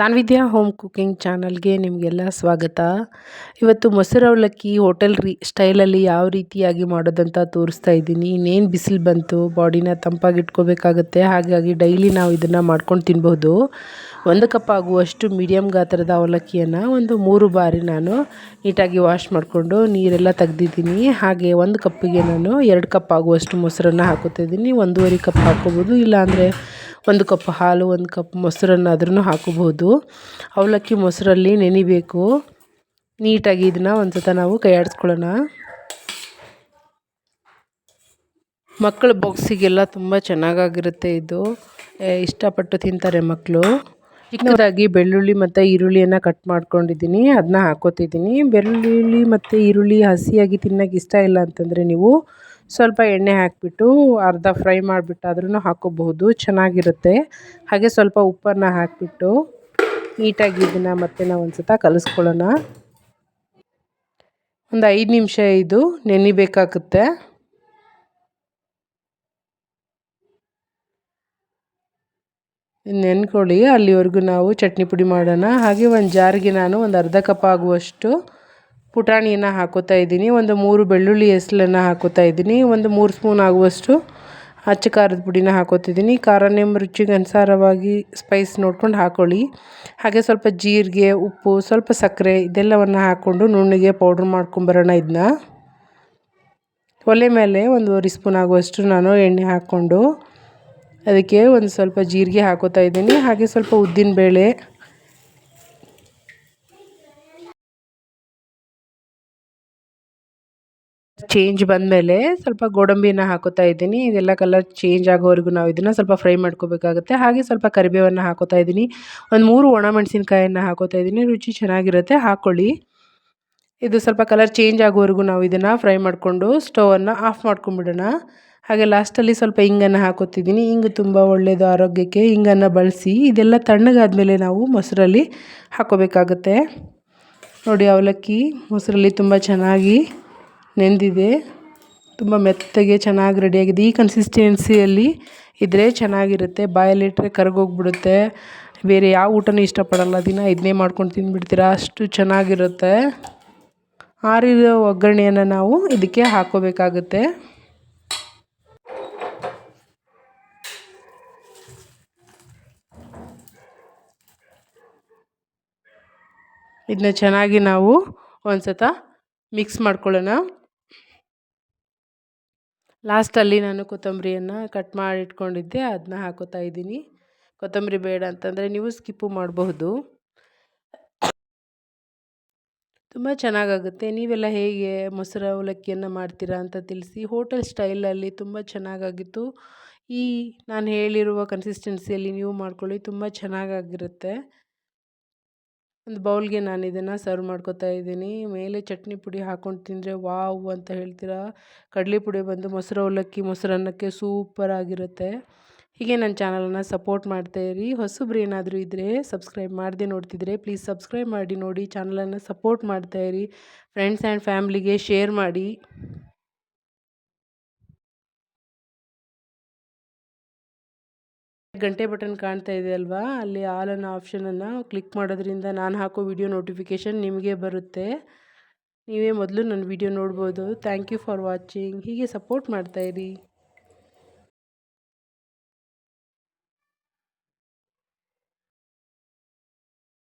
ಸಾನ್ವಿದ್ಯಾ home cooking ಚಾನಲ್ಗೆ ನಿಮಗೆಲ್ಲ ಸ್ವಾಗತ. ಇವತ್ತು ಮೊಸರು ಅವಲಕ್ಕಿ ಹೋಟೆಲ್ ರೀ, ಸ್ಟೈಲಲ್ಲಿ ಯಾವ ರೀತಿಯಾಗಿ ಮಾಡೋದಂತ ತೋರಿಸ್ತಾ ಇದ್ದೀನಿ. ಇನ್ನೇನು ಬಿಸಿಲು ಬಂತು, ಬಾಡಿನ ತಂಪಾಗಿಟ್ಕೋಬೇಕಾಗತ್ತೆ, ಹಾಗಾಗಿ ಡೈಲಿ ನಾವು ಇದನ್ನು ಮಾಡ್ಕೊಂಡು ತಿನ್ಬೋದು ಒಂದು ಕಪ್ ಆಗುವಷ್ಟು ಮೀಡಿಯಮ್ ಗಾತ್ರದ ಅವಲಕ್ಕಿಯನ್ನು ಒಂದು ಮೂರು ಬಾರಿ ನಾನು ನೀಟಾಗಿ ವಾಶ್ ಮಾಡಿಕೊಂಡು ನೀರೆಲ್ಲ ತೆಗ್ದಿದ್ದೀನಿ. ಹಾಗೆ ಒಂದು ಕಪ್ಪಿಗೆ ನಾನು ಎರಡು ಕಪ್ ಆಗುವಷ್ಟು ಮೊಸರನ್ನು ಹಾಕೋತಿದ್ದೀನಿ ಒಂದೂವರೆ ಕಪ್ ಹಾಕೋಬೋದು ಇಲ್ಲಾಂದರೆ ಒಂದು ಕಪ್ ಹಾಲು, ಒಂದು ಕಪ್ ಮೊಸರನ್ನಾದ್ರೂ ಹಾಕೋಬಹುದು. ಅವಲಕ್ಕಿ ಮೊಸರಲ್ಲಿ ನೆನಿಬೇಕು ನೀಟಾಗಿ ಇದನ್ನು ಒಂದು ಸತ ನಾವು ಕೈ ಆಡಿಸ್ಕೊಳ್ಳೋಣ ಮಕ್ಕಳ ಬಾಕ್ಸಿಗೆಲ್ಲ ತುಂಬ ಚೆನ್ನಾಗಾಗಿರುತ್ತೆ ಇದು. ಇಷ್ಟಪಟ್ಟು ತಿಂತಾರೆ ಮಕ್ಕಳು ಚಿಕ್ಕದಾಗಿ ಬೆಳ್ಳುಳ್ಳಿ ಮತ್ತು ಈರುಳ್ಳಿಯನ್ನು ಕಟ್ ಮಾಡ್ಕೊಂಡಿದ್ದೀನಿ. ಅದನ್ನ ಹಾಕೋತಿದ್ದೀನಿ. ಬೆಳ್ಳುಳ್ಳಿ ಮತ್ತು ಈರುಳ್ಳಿ ಹಸಿಯಾಗಿ ತಿನ್ನೋಕೆ ಇಷ್ಟ ಇಲ್ಲ ಅಂತಂದರೆ ನೀವು ಸ್ವಲ್ಪ ಎಣ್ಣೆ ಹಾಕಿಬಿಟ್ಟು ಅರ್ಧ ಫ್ರೈ ಮಾಡಿಬಿಟ್ಟಾದ್ರೂ ಹಾಕೋಬಹುದು. ಚೆನ್ನಾಗಿರುತ್ತೆ. ಹಾಗೆ ಸ್ವಲ್ಪ ಉಪ್ಪನ್ನು ಹಾಕಿಬಿಟ್ಟು ನೀಟಾಗಿ ಇದನ್ನು ಮತ್ತೆ ನಾವು ಒಂದು ಸತ ಕಲಿಸ್ಕೊಳ್ಳೋಣ. ಒಂದು ಐದು ನಿಮಿಷ ಇದು ನೆನಿಬೇಕಾಗುತ್ತೆ ನೆನ್ಕೊಳ್ಳಿ, ಅಲ್ಲಿವರೆಗೂ ನಾವು ಚಟ್ನಿ ಪುಡಿ ಮಾಡೋಣ. ಹಾಗೆ ಒಂದು ಜಾರಿಗೆ ನಾನು ಒಂದು ಅರ್ಧ ಕಪ್ ಆಗುವಷ್ಟು ಪುಟಾಣಿಯನ್ನು ಹಾಕೋತಾ ಇದ್ದೀನಿ. ಒಂದು ಮೂರು ಬೆಳ್ಳುಳ್ಳಿ ಹೆಸ್ಲನ್ನು ಹಾಕೋತಾ ಇದ್ದೀನಿ. ಒಂದು ಮೂರು ಸ್ಪೂನ್ ಆಗುವಷ್ಟು ಅಚ್ಚ ಖಾರದ ಪುಡಿನ ಹಾಕೋತಿದ್ದೀನಿ. ಖಾರ ನಿಮ್ಮ ರುಚಿಗೆ ಅನುಸಾರವಾಗಿ ಸ್ಪೈಸ್ ನೋಡ್ಕೊಂಡು ಹಾಕ್ಕೊಳ್ಳಿ ಹಾಗೆ ಸ್ವಲ್ಪ ಜೀರಿಗೆ, ಉಪ್ಪು, ಸ್ವಲ್ಪ ಸಕ್ಕರೆ ಇದೆಲ್ಲವನ್ನು ಹಾಕ್ಕೊಂಡು ನುಣ್ಣಗೆ ಪೌಡ್ರ್ ಮಾಡ್ಕೊಂಬರೋಣ ಇದನ್ನ ಒಲೆ ಮೇಲೆ ಒಂದೂವರೆ ಸ್ಪೂನ್ ಆಗುವಷ್ಟು ನಾನು ಎಣ್ಣೆ ಹಾಕ್ಕೊಂಡು ಅದಕ್ಕೆ ಒಂದು ಸ್ವಲ್ಪ ಜೀರಿಗೆ ಹಾಕೋತಾ ಇದ್ದೀನಿ. ಹಾಗೆ ಸ್ವಲ್ಪ ಉದ್ದಿನಬೇಳೆ ಚೇಂಜ್ ಬಂದಮೇಲೆ ಸ್ವಲ್ಪ ಗೋಡಂಬಿನ ಹಾಕೋತಾ ಇದ್ದೀನಿ. ಇದೆಲ್ಲ ಕಲರ್ ಚೇಂಜ್ ಆಗೋವರೆಗೂ ನಾವು ಇದನ್ನು ಸ್ವಲ್ಪ ಫ್ರೈ ಮಾಡ್ಕೋಬೇಕಾಗುತ್ತೆ. ಹಾಗೆ ಸ್ವಲ್ಪ ಕರಿಬೇವನ್ನು ಹಾಕೋತಾ ಇದ್ದೀನಿ. ಒಂದು ಮೂರು ಒಣಮೆಣಸಿನ್ಕಾಯನ್ನು ಹಾಕೋತಾ ಇದ್ದೀನಿ. ರುಚಿ ಚೆನ್ನಾಗಿರುತ್ತೆ. ಹಾಕ್ಕೊಳ್ಳಿ ಇದು ಸ್ವಲ್ಪ ಕಲರ್ ಚೇಂಜ್ ಆಗೋವರೆಗೂ ನಾವು ಇದನ್ನು ಫ್ರೈ ಮಾಡಿಕೊಂಡು ಸ್ಟೋವನ್ನು ಆಫ್ ಮಾಡ್ಕೊಂಬಿಡೋಣ ಹಾಗೆ ಲಾಸ್ಟಲ್ಲಿ ಸ್ವಲ್ಪ ಹಿಂಗನ್ನು ಹಾಕೋತಿದ್ದೀನಿ. ಹಿಂಗೆ ತುಂಬ ಒಳ್ಳೆಯದು ಆರೋಗ್ಯಕ್ಕೆ. ಹಿಂಗನ್ನು ಬಳಸಿ ಇದೆಲ್ಲ ತಣ್ಣಗಾದಮೇಲೆ ನಾವು ಮೊಸರಲ್ಲಿ ಹಾಕೋಬೇಕಾಗುತ್ತೆ. ನೋಡಿ ಅವಲಕ್ಕಿ ಮೊಸರಲ್ಲಿ ತುಂಬ ಚೆನ್ನಾಗಿ ನೆಂದಿದೆ. ತುಂಬ ಮೆತ್ತಗೆ, ಚೆನ್ನಾಗಿ ರೆಡಿಯಾಗಿದೆ ಈ ಕನ್ಸಿಸ್ಟೆನ್ಸಿಯಲ್ಲಿ ಇದ್ದರೆ ಚೆನ್ನಾಗಿರುತ್ತೆ. ಬಾಯಲ್ಲಿಟ್ಟರೆ ಕರಗೋಗ್ಬಿಡುತ್ತೆ. ಬೇರೆ ಯಾವ ಊಟನೂ ಇಷ್ಟಪಡಲ್ಲ. ದಿನ ಇದನ್ನೇ ಮಾಡ್ಕೊಂಡು ತಿಂದುಬಿಡ್ತೀರಾ? ಅಷ್ಟು ಚೆನ್ನಾಗಿರುತ್ತೆ. ಆರಿರೋ ಒಗ್ಗರಣೆಯನ್ನು ನಾವು ಇದಕ್ಕೆ ಹಾಕೋಬೇಕಾಗುತ್ತೆ. ಇದನ್ನ ಚೆನ್ನಾಗಿ ನಾವು ಒಂದು ಸತ ಮಿಕ್ಸ್ ಮಾಡ್ಕೊಳ್ಳೋಣ. ಲಾಸ್ಟಲ್ಲಿ ನಾನು ಕೊತ್ತಂಬರಿಯನ್ನು ಕಟ್ ಮಾಡಿ ಇಟ್ಕೊಂಡಿದ್ದೆ ಅದನ್ನ ಹಾಕೋತಾ ಇದ್ದೀನಿ. ಕೊತ್ತಂಬರಿ ಬೇಡ ಅಂತಂದರೆ ನೀವು ಸ್ಕಿಪ್ಪು ಮಾಡಬಹುದು. ತುಂಬ ಚೆನ್ನಾಗಾಗುತ್ತೆ. ನೀವೆಲ್ಲ ಹೇಗೆ ಮೊಸರು ಅವಲಕ್ಕಿಯನ್ನು ಮಾಡ್ತೀರಾ ಅಂತ ತಿಳಿಸಿ ಹೋಟೆಲ್ ಸ್ಟೈಲಲ್ಲಿ ತುಂಬ ಚೆನ್ನಾಗಾಗಿತ್ತು. ಈ ನಾನು ಹೇಳಿರುವ ಕನ್ಸಿಸ್ಟೆನ್ಸಿಯಲ್ಲಿ ನೀವು ಮಾಡ್ಕೊಳ್ಳಿ, ತುಂಬ ಚೆನ್ನಾಗಾಗಿರುತ್ತೆ. ಒಂದು ಬೌಲ್ಗೆ ನಾನು ಇದನ್ನು ಸರ್ವ್ ಮಾಡ್ಕೋತಾ ಇದ್ದೀನಿ. ಮೇಲೆ ಚಟ್ನಿ ಪುಡಿ ಹಾಕ್ಕೊಂಡು ತಿಂದರೆ ವಾವ್ ಅಂತ ಹೇಳ್ತೀರಾ? ಕಡಲೆ ಪುಡಿ ಬಂದು ಮೊಸರು ಅವಲಕ್ಕಿ ಮೊಸರನ್ನಕ್ಕೆ ಸೂಪರ್ ಆಗಿರುತ್ತೆ. ಹೀಗೆ ನನ್ನ ಚಾನಲನ್ನು ಸಪೋರ್ಟ್ ಮಾಡ್ತಾಯಿರಿ ಹೊಸಬ್ರು ಏನಾದರೂ ಇದ್ದರೆ ಸಬ್ಸ್ಕ್ರೈಬ್ ಮಾಡದೆ ನೋಡ್ತಿದ್ರೆ ಪ್ಲೀಸ್ ಸಬ್ಸ್ಕ್ರೈಬ್ ಮಾಡಿ ನೋಡಿ, ಚಾನಲನ್ನು ಸಪೋರ್ಟ್ ಮಾಡ್ತಾಯಿರಿ ಫ್ರೆಂಡ್ಸ್ ಆ್ಯಂಡ್ ಫ್ಯಾಮ್ಲಿಗೆ ಶೇರ್ ಮಾಡಿ. ಗಂಟೆ ಬಟನ್ ಕಾಣ್ತಾ ಇದೆ ಅಲ್ವಾ? ಅಲ್ಲಿ ಆಲ್ ಅನ್ನೋ ಆಪ್ಷನನ್ನು ಕ್ಲಿಕ್ ಮಾಡೋದ್ರಿಂದ ನಾನು ಹಾಕೋ ವಿಡಿಯೋ ನೋಟಿಫಿಕೇಷನ್ ನಿಮಗೆ ಬರುತ್ತೆ. ನೀವೇ ಮೊದಲು ನನ್ನ ವಿಡಿಯೋ ನೋಡ್ಬೋದು. ಥ್ಯಾಂಕ್ ಯು ಫಾರ್ ವಾಚಿಂಗ್ ಹೀಗೆ ಸಪೋರ್ಟ್ ಮಾಡ್ತಾಯಿರಿ